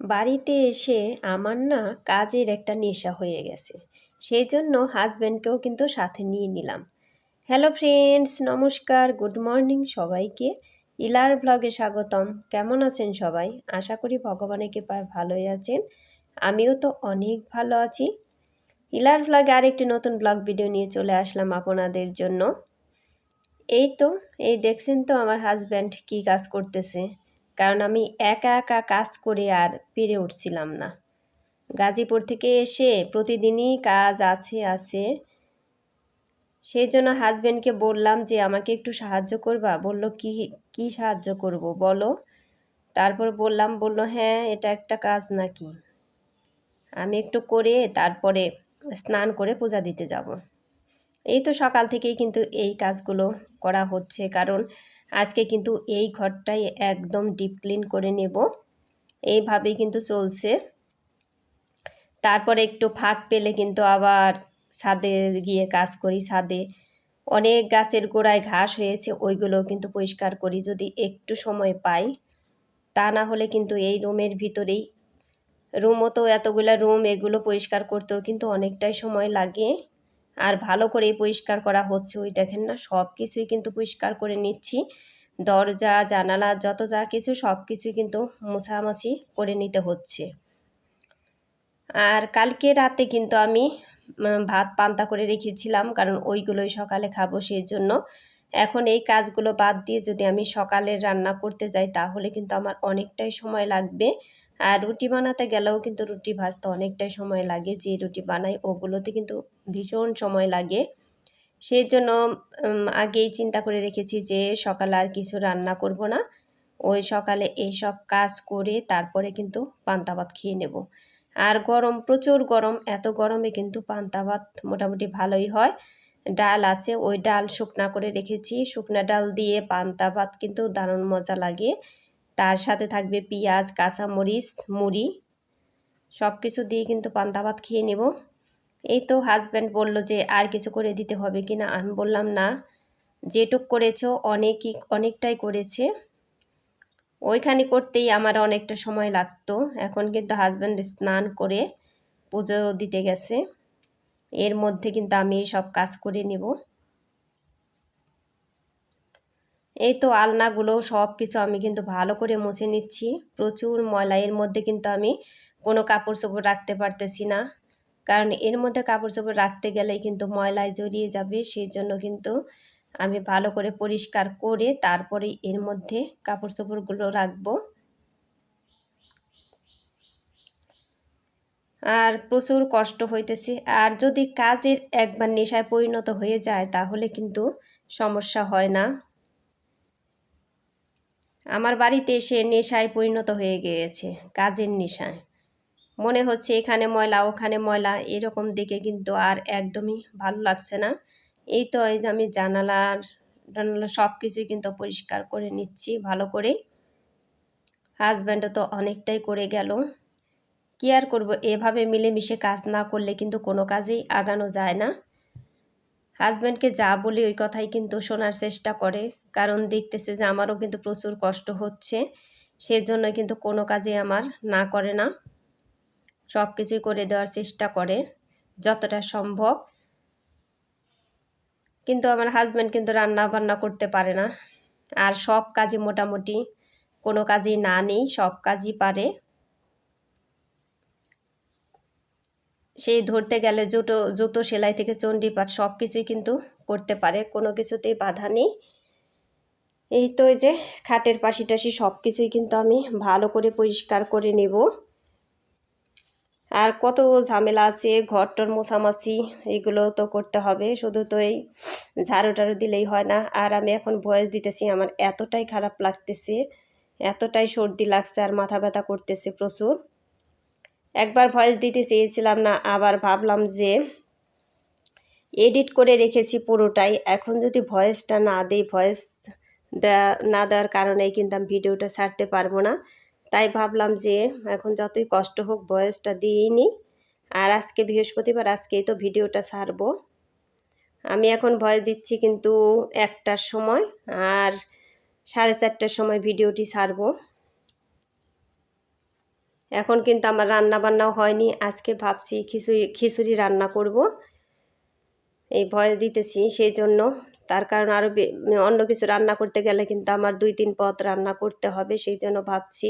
বাড়িতে এসে আমার না কাজের একটা নেশা হয়ে গেছে। সেই জন্য হাজব্যান্ডকেও কিন্তু সাথে নিয়ে নিলাম। হ্যালো ফ্রেন্ডস নমস্কার গুড মর্নিং সবাইকে। ইলার ব্লগে স্বাগতম। কেমন আছেন সবাই? আশা করি ভগবানের কৃপায় ভালোই আছেন। আমিও তো অনেক ভালো আছি। ইলার ব্লগে আরেকটি নতুন ব্লগ ভিডিও নিয়ে চলে আসলাম আপনাদের জন্য। এই তো, এই দেখছেন তো আমার হাজব্যান্ড কি কাজ করতেছে। কারণ আমি একা একা কাজ করে আর পেরে উঠছিলাম না। গাজীপুর থেকে এসে প্রতিদিনই কাজ আছে আছে। সেই জন্য হাজব্যান্ডকে বললাম যে, আমাকে একটু সাহায্য করবা? বলল, কি কি সাহায্য করব বলো? তারপর বললাম, বলল হ্যাঁ এটা একটা কাজ নাকি। আমি একটু করে তারপরে স্নান করে পূজা দিতে যাব। এই তো সকাল থেকেই কিন্তু এই কাজগুলো করা হচ্ছে। কারণ আজকে কিন্তু এই ঘরটাই একদম ডিপ ক্লিন করে নেব। এইভাবেই কিন্তু চলছে। তারপরে একটু ফাঁক পেলে কিন্তু আবার ছাদে গিয়ে কাজ করি ছাদে। অনেক গাছের গোড়ায় ঘাস হয়েছে ওইগুলো কিন্তু পরিষ্কার করি যদি একটু সময় পাই। তা না হলে কিন্তু এই রুমের ভিতরেই। রুমও তো এতগুলো রুম, এগুলো পরিষ্কার করতেও কিন্তু অনেকটাই সময় লাগে। আর ভালো করে পরিষ্কার করা হচ্ছে। ওই দেখেন না সব কিছুই কিন্তু পরিষ্কার করে নিচ্ছি। দরজা, জানালা, যত যা কিছু সব কিছুই কিন্তু মোছামাছি করে নিতে হচ্ছে। আর কালকে রাতে কিন্তু আমি ভাত পান্তা করে রেখেছিলাম, কারণ ওইগুলোই সকালে খাব সেই জন্য এখন এই কাজগুলো বাদ দিয়ে যদি আমি সকালে রান্না করতে যাই, তাহলে কিন্তু আমার অনেকটাই সময় লাগবে। আর রুটি বানাতে গেলেও কিন্তু রুটি ভাজতে অনেকটাই সময় লাগে, যে রুটি বানাই ওগুলোতে কিন্তু ভীষণ সময় লাগে। সেই জন্য আগেই চিন্তা করে রেখেছি যে সকালে আর কিছু রান্না করব না। ওই সকালে এই সব কাজ করে তারপরে কিন্তু পান্তা ভাত খেয়ে নেব। আর গরম, প্রচুর গরম, এত গরমে কিন্তু পান্তা ভাত মোটামুটি ভালোই হয়। ডাল আছে, ওই ডাল শুকনা করে রেখেছি। শুকনা ডাল দিয়ে পান্তা ভাত কিন্তু দারুণ মজা লাগে। তার সাথে থাকবে পেঁয়াজ, কাঁচামরিচ, মুড়ি সব কিছু দিয়ে কিন্তু পান্তা ভাত খেয়ে নেব। এই তো হাজব্যান্ড বলল যে আর কিছু করে দিতে হবে কি না আমি বললাম, না, যেটুক করেছ অনেকই, অনেকটাই করেছে। ওইখানে করতেই আমার অনেকটা সময় লাগতো। এখন কিন্তু হাজব্যান্ড স্নান করে পুজো দিতে গেছে। এর মধ্যে কিন্তু আমি সব কাজ করে নেব। এই তো আলনাগুলো সব কিছু আমি কিন্তু ভালো করে মুছে নিচ্ছি। প্রচুর ময়লা, এর মধ্যে কিন্তু আমি কোনো কাপড় চোপড় রাখতে পারতেছি না। কারণ এর মধ্যে কাপড় চোপড় রাখতে গেলেই কিন্তু ময়লায় জড়িয়ে যাবে সেই জন্য কিন্তু আমি ভালো করে পরিষ্কার করে তারপরে এর মধ্যে কাপড় চোপড়গুলো রাখব। আর প্রচুর কষ্ট হইতেছে। আর যদি কাজের একবার নেশায় পরিণত হয়ে যায়, তাহলে কিন্তু সমস্যা হয় না। আমার বাড়িতে এসে নেশায় পরিণত হয়ে গিয়েছে কাজের নেশায়। মনে হচ্ছে এখানে ময়লা, ওখানে ময়লা, এরকম দিকে কিন্তু আর একদমই ভালো লাগছে না। এই তো এই যে আমি জানালার জানালা সব কিছুই কিন্তু পরিষ্কার করে নিচ্ছি ভালো করে। হাজব্যান্ডও তো অনেকটাই করে গেল। কি আর করব? এভাবে মিলেমিশে কাজ না করলে কিন্তু কোনো কাজেই আগানো যায় না। হাজব্যান্ডকে যা বলি ওই কথাই কিন্তু শোনার চেষ্টা করে। কারণ দেখতেছে যে আমারও কিন্তু প্রচুর কষ্ট হচ্ছে। সেজন্য কিন্তু কোনো কাজে আমার না করে না। সব কিছুই করে দেওয়ার চেষ্টা করে, যতটা সম্ভব। কিন্তু আমার হাজব্যান্ড কিন্তু রান্না বান্না করতে পারে না। আর সব কাজই মোটামুটি, কোনো কাজই না নেই, সব কাজই পারে। সেই ধরতে গেলে জুতো জুতো সেলাই থেকে চণ্ডীপাঠ সব কিছুই কিন্তু করতে পারে, কোনো কিছুতেই বাধা নেই। এই তো যে খাটের পাশি টাশি সব কিছুই কিন্তু আমি ভালো করে পরিষ্কার করে নেব। আর কত ঝামেলা আছে, ঘরটর মোছামাছি এগুলো তো করতে হবে, শুধু তো এই ঝাড়ু টাড়ু দিলেই হয় না। আর আমি এখন ভয়েস দিতেছি, আমার এতটাই খারাপ লাগতেছে, এতটাই সর্দি লাগছে আর মাথা ব্যথা করতেছে প্রচুর। একবার ভয়েস দিতে চেয়েছিলাম না, আবার ভাবলাম যে এডিট করে রেখেছি পুরোটাই। এখন যদি ভয়েসটা না দিই, ভয়েস না দেওয়ার কারণেই কিন্তু আমি ভিডিওটা ছাড়তে পারব না। তাই ভাবলাম যে এখন যতই কষ্ট হোক ভয়েসটা দিয়েই নিই আর আজকে বৃহস্পতিবার, আজকেই তো ভিডিওটা ছাড়বো। আমি এখন ভয়েস দিচ্ছি কিন্তু একটার সময়, আর সাড়ে চারটার সময় ভিডিওটি ছাড়বো। এখন কিন্তু আমার রান্না বান্নাও হয়নি। আজকে ভাবছি খিচুড়ি খিচুড়ি রান্না করব। এই ভয় দিতেছি সেই জন্য তার কারণ আরও অন্য কিছু রান্না করতে গেলে কিন্তু আমার দুই তিন পদ রান্না করতে হবে সেই জন্য ভাবছি।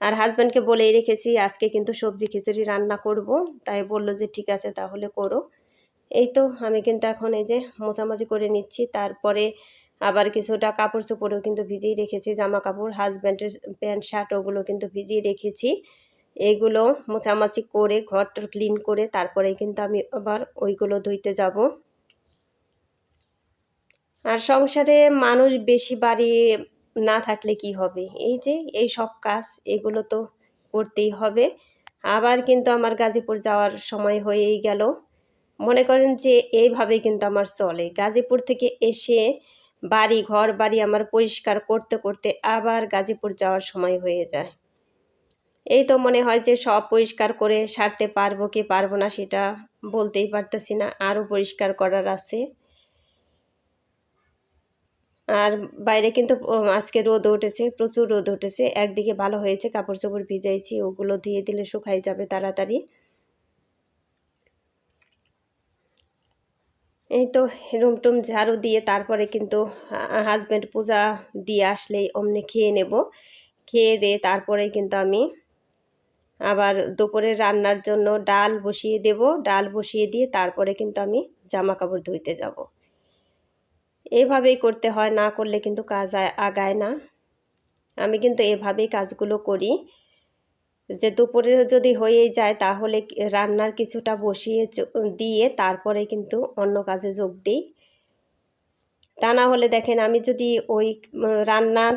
আর হাজব্যান্ডকে বলেই রেখেছি, আজকে কিন্তু সবজি খিচুড়ি রান্না করব। তাই বলল যে ঠিক আছে তাহলে করো। এই তো আমি কিন্তু এখন এই যে মোছামাছি করে নিচ্ছি। তারপরে আবার কিছুটা কাপড় চোপড়ও কিন্তু ভিজিয়ে রেখেছি জামা কাপড় হাজব্যান্ডের প্যান্ট শার্ট ওগুলো কিন্তু ভিজিয়ে রেখেছি। এগুলো মোছামাছি করে ঘরটা ক্লিন করে তারপরে কিন্তু আমি আবার ওইগুলো ধুইতে যাব। আর সংসারে মানুষ বেশি বাড়ি না থাকলে কি হবে? এই যে, এই সব কাজ, এগুলো তো করতেই হবে। আবার কিন্তু আমার গাজীপুর যাওয়ার সময় হয়েই গেল। মনে করেন যে এইভাবে কিন্তু আমার চলে। গাজীপুর থেকে এসে বাড়ি, ঘর, বাড়ি আমার পরিষ্কার করতে করতে আবার গাজীপুর যাওয়ার সময় হয়ে যায়। এই তো মনে হয় যে সব পরিষ্কার করে সারতে পারব কি পারব না সেটা বলতেই পারতেছি না, আরও পরিষ্কার করার আছে। আর বাইরে কিন্তু আজকে রোদ উঠেছে, প্রচুর রোদ উঠেছে, একদিকে ভালো হয়েছে কাপড় চোপড় ভিজাইছি, ওগুলো ধুয়ে দিলে শুকাই যাবে তাড়াতাড়ি। এই তো রুম টুম ঝাড়ু দিয়ে তারপরে কিন্তু হাজব্যান্ড পূজা দিয়ে আসলেই অমনি খেয়ে নেব। খেয়ে দিয়ে তারপরে কিন্তু আমি আবার দুপুরে রান্নার জন্য ডাল বসিয়ে দেব। ডাল বসিয়ে দিয়ে তারপরে কিন্তু আমি জামা কাপড় ধুইতে যাব। এভাবেই করতে হয়, না করলে কিন্তু কাজ আগায় না। আমি কিন্তু এভাবেই কাজগুলো করি। যে দুপুরে যদি হয়েই যায় তাহলে রান্নার কিছুটা বসিয়ে দিয়ে তারপরে কিন্তু অন্য কাজে যোগ দিই। তা না হলে দেখেন আমি যদি ওই রান্নার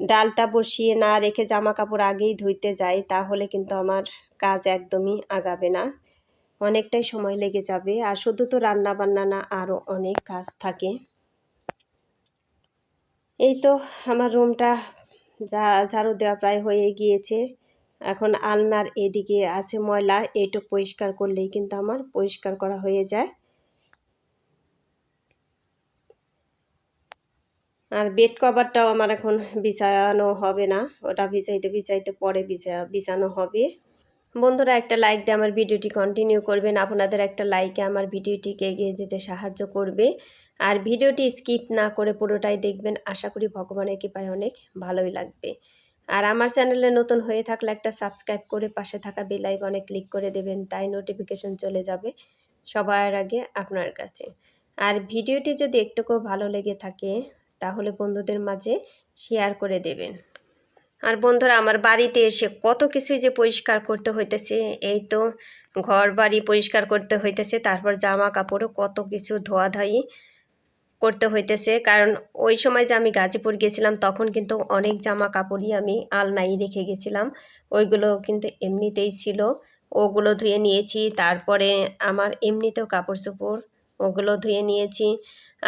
ডালটা বসিয়ে না রেখে জামা কাপড় আগেই ধুইতে যাই তাহলে কিন্তু আমার কাজ একদমই আগাবে না। অনেকটাই সময় লেগে যাবে আর শুধু তো রান্না বান্না না, আরও অনেক কাজ থাকে। এই তো আমার রুমটা যা ঝাড়ু দেওয়া প্রায় হয়ে গিয়েছে। এখন আলনার এদিকে আছে ময়লা এইটুক পরিষ্কার করলেই কিন্তু আমার পরিষ্কার করা হয়ে যায়। আর বেড কভারটাও আমার এখন বিছানো হবে না, ওটা বিছাইতে বিছাইতে পরে বিছা বিছানো হবে। বন্ধুরা, একটা লাইক দিয়ে আমার ভিডিওটি কন্টিনিউ করবেন, আপনাদের একটা লাইকে আমার ভিডিওটিকে এগিয়ে যেতে সাহায্য করবে। আর ভিডিওটি স্কিপ না করে পুরোটাই দেখবেন, আশা করি ভগবানের কৃপায় অনেক ভালোই লাগবে। আর আমার চ্যানেলে নতুন হয়ে থাকলে একটা সাবস্ক্রাইব করে পাশে থাকা বেল আইকনে ক্লিক করে দেবেন, তাই নোটিফিকেশন চলে যাবে সবার আগে আপনার কাছে। আর ভিডিওটি যদি একটুকু ভালো লেগে থাকে, তাহলে বন্ধুদের মাঝে শেয়ার করে দেবেন। আর বন্ধুরা, আমার বাড়িতে এসে কত কিছুই যে পরিষ্কার করতে হইতেছে, এই তো ঘর বাড়ি পরিষ্কার করতে হইতেছে, তারপর জামা কাপড়ও কত কিছু ধোয়াধাই করতে হইতেছে। কারণ ওই সময় যে আমি গাজীপুর গেছিলাম, তখন কিন্তু অনেক জামা কাপড়ই আমি আলনাই রেখে গেছিলাম। ওইগুলো কিন্তু এমনিতেই ছিল। ওগুলো ধুয়ে নিয়েছি। তারপরে আমার এমনিতেও কাপড় চোপড় ওগুলো ধুয়ে নিয়েছি।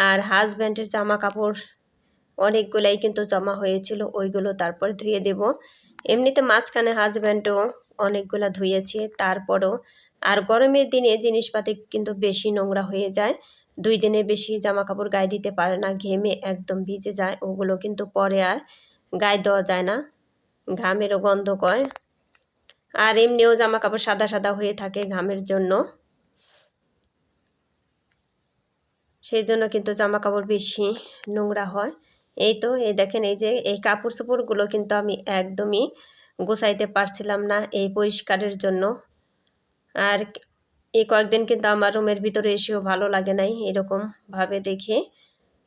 আর হাজব্যান্ডের জামা কাপড় অনেকগুলাই কিন্তু জমা হয়েছিল, ওইগুলো তারপর ধুয়ে দেব। এমনিতে মাঝখানে হাজব্যান্ডও অনেকগুলো ধুয়েছে। তারপরও আর গরমের দিনে জিনিসপাতি কিন্তু বেশি নোংরা হয়ে যায়। দুই দিনের বেশি জামা কাপড় গায়ে দিতে পারে না, ঘেমে একদম ভিজে যায়। ওগুলো কিন্তু পরে আর গায়ে দেওয়া যায় না। ঘামেরও গন্ধ কয়। আর এমনিও জামা কাপড় সাদা সাদা হয়ে থাকে ঘামের জন্য। সেই জন্য কিন্তু জামা কাপড় বেশি নোংরা হয়। এই তো, এই দেখেন এই যে, এই কাপড় চোপড়গুলো কিন্তু আমি একদমই গোছাইতে পারছিলাম না এই পরিষ্কারের জন্য। আর এই কয়েকদিন কিন্তু আমার রুমের ভিতরে এসেও ভালো লাগে নাই এরকম ভাবে দেখে।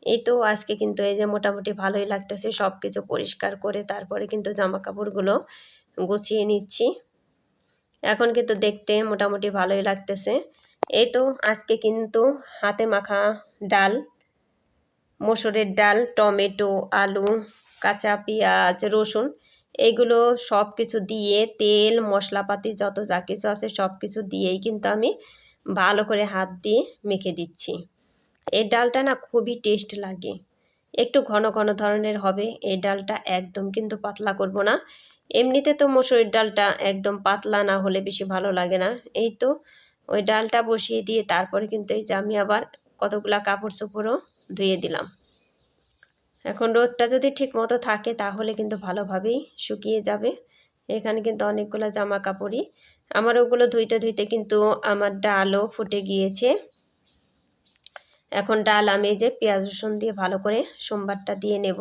এই তো আজকে কিন্তু এই যে মোটামুটি ভালোই লাগতেছে সব কিছু পরিষ্কার করে তারপরে কিন্তু জামা কাপড়গুলো গুছিয়ে নিচ্ছি। এখন কিন্তু দেখতে মোটামুটি ভালোই লাগতেছে। এই তো আজকে কিন্তু হাতে মাখা ডাল, মসুরের ডাল, টমেটো, আলু, কাঁচা পেঁয়াজ, রসুন এইগুলো সব কিছু দিয়ে তেল, মশলাপাতি যত যা কিছু আছে সব কিছু দিয়েই কিন্তু আমি ভালো করে হাত দিয়ে মেখে দিচ্ছি। এই ডালটা না খুবই টেস্ট লাগে। একটু ঘন ঘন ধরনের হবে এই ডালটা একদম কিন্তু পাতলা করব না। এমনিতে তো মসুরের ডালটা একদম পাতলা না হলে বেশি ভালো লাগে না। এই তো ওই ডালটা বসিয়ে দিয়ে তারপরে কিন্তু এই যে আমি আবার কতগুলা কাপড় চোপড়ও ধুয়ে দিলাম। এখন রোদটা যদি ঠিক মতো থাকে, তাহলে কিন্তু ভালোভাবেই শুকিয়ে যাবে। এখানে কিন্তু অনেকগুলো জামা কাপড়ই আমার ওগুলো ধুইতে ধুইতে কিন্তু আমার ডালও ফুটে গিয়েছে। এখন ডাল আমি যে পেঁয়াজ রসুন দিয়ে ভালো করে সোমবারটা দিয়ে নেব।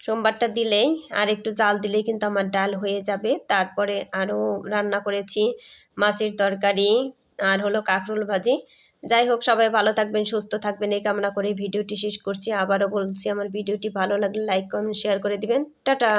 সোমবারটা দিলেই আর একটু জাল দিলেই কিন্তু আমার ডাল হয়ে যাবে। তারপরে আরও রান্না করেছি মাছের তরকারি আর হলো কাঁকরোল ভাজি। যাই হোক, সবাই ভালো থাকবেন, সুস্থ থাকবেন। এই কামনা করে ভিডিওটি শেষ করছি। আবারও বলছি, আমার ভিডিওটি ভালো লাগলে লাইক কমেন্ট শেয়ার করে দিবেন। টাটা!